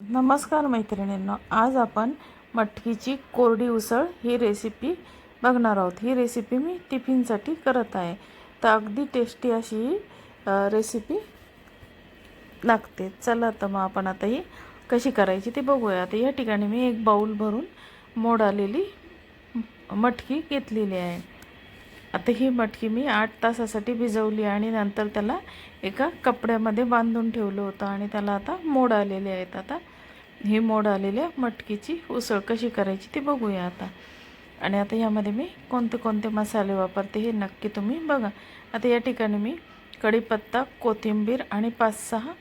नमस्कार मैत्रिणींनो आज आपण मटकीची कोरडी उसळ ही रेसिपी बघणार आहोत. ही रेसिपी मी टिफिनसाठी करत आहे. तर अगदी टेस्टी अशी ही रेसिपी लागते. चला तर मग आपण आता ही कशी करायची ती बघूया. आता या ठिकाणी मी एक बाऊल भरून मोड आलेली मटकी घेतलेली आहे. आता ही मटकी मी आठ तासासाठी भिजवली आणि नंतर त्याला एका कपड्यामध्ये बांधून ठेवलं होतं आणि त्याला आता मोड आलेले आहेत. आता ही मोड आलेल्या मटकीची उसळ कशी करायची ती बघूया आता. आणि आता यामध्ये मी कोणते कोणते मसाले वापरते हे नक्की तुम्ही बघा. आता या ठिकाणी मी कढीपत्ता कोथिंबीर आणि पाच सहा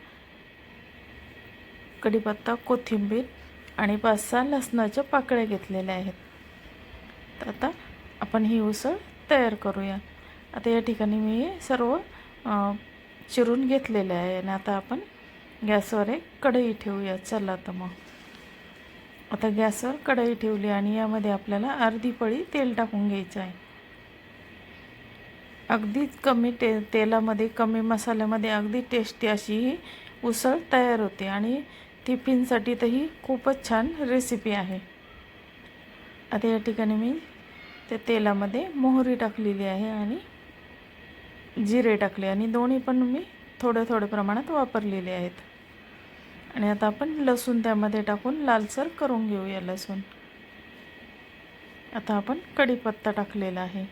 कढीपत्ता कोथिंबीर आणि पाच सहा लसणाच्या पाकळ्या घेतलेल्या आहेत. तर आता आपण ही उसळ तयार करूया. आता या ठिकाणी मी सर्व चिरून घेतलेले आहे आणि आता आपण गॅसवर एक कढई ठेवूया. चला तर मग. आता गॅसवर कढई ठेवली आणि यामध्ये आपल्याला अर्धी पळी तेल टाकून घ्यायचं आहे. अगदीच कमी ते तेलामध्ये कमी मसाल्यामध्ये अगदी टेस्टी अशी ही उसळ तयार होते आणि टिफिनसाठी तर ही खूपच छान रेसिपी आहे. आता या ठिकाणी मी त्या तेलामध्ये मोहरी टाकलेली आहे आणि जिरे टाकले. आणि दोन्ही पण मी थोड्या थोड्या प्रमाणात वापरलेले आहेत. आणि आता आपण लसूण त्यामध्ये टाकून लालसर करून घेऊया लसूण. आता आपण कढीपत्ता टाकलेला आहे.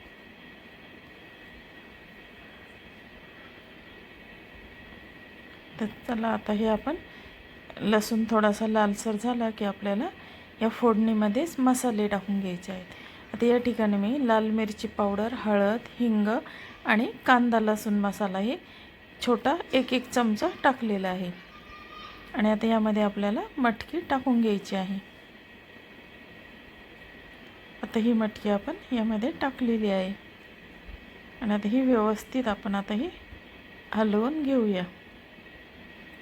तर चला आता हे आपण लसूण थोडासा लालसर झाला की आपल्याला या फोडणीमध्येच मसाले टाकून घ्यायचे आहेत. आता या ठिकाणी मी लाल मिरची पावडर हळद हिंग आणि कांदा लसूण मसाला हे छोटा एक एक चमचा टाकलेला आहे. आणि आता यामध्ये आपल्याला मटकी टाकून घ्यायची आहे. आता ही मटकी आपण यामध्ये टाकलेली आहे. आणि आता ही व्यवस्थित आपण आता ही हलवून घेऊया.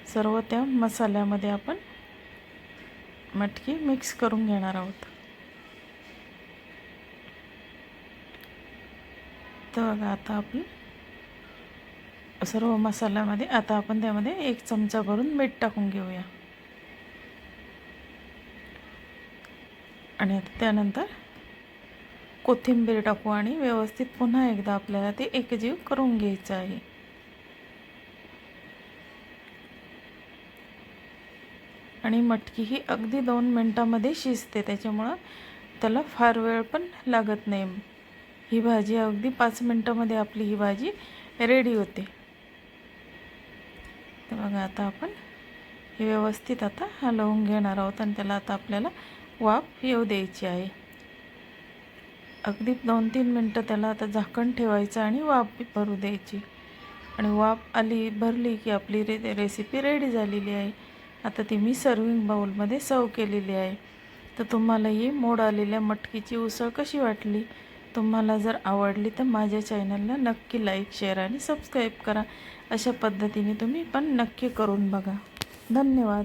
सर्व त्या मसाल्यामध्ये आपण मटकी मिक्स करून घेणार आहोत. तर बघा आता आपण सर्व मसाल्यामध्ये आता आपण त्यामध्ये एक चमचा भरून मीठ टाकून घेऊया. आणि आता त्यानंतर कोथिंबीर टाकू आणि व्यवस्थित पुन्हा एकदा आपल्याला ते एकजीव करून घ्यायचं आहे. आणि मटकी ही अगदी दोन मिनटामध्ये शिजते त्याच्यामुळं त्याला फार वेळ पण लागत नाही. ही भाजी अगदी पाच मिनटामध्ये आपली ही भाजी रेडी होते. तर बघा आता आपण हे व्यवस्थित आता हलवून घेणार आहोत आणि त्याला आता आपल्याला वाफ येऊ द्यायची आहे. अगदी दोन तीन मिनटं त्याला आता झाकण ठेवायचं आणि वाफ भरू द्यायची. आणि वाफ आली भरली की आपली रे रेसिपी रेडी झालेली आहे. आता ती मी सर्विंग बाउलमध्ये सर्व केलेली आहे. तर तुम्हाला ही मोड आलेल्या मटकीची उसळ कशी वाटली? तुम्हाला जर आवडली तर माझ्या चॅनलला नक्की लाईक शेअर आणि सबस्क्राईब करा. अशा पद्धतीने तुम्ही पण नक्की करून बघा. धन्यवाद.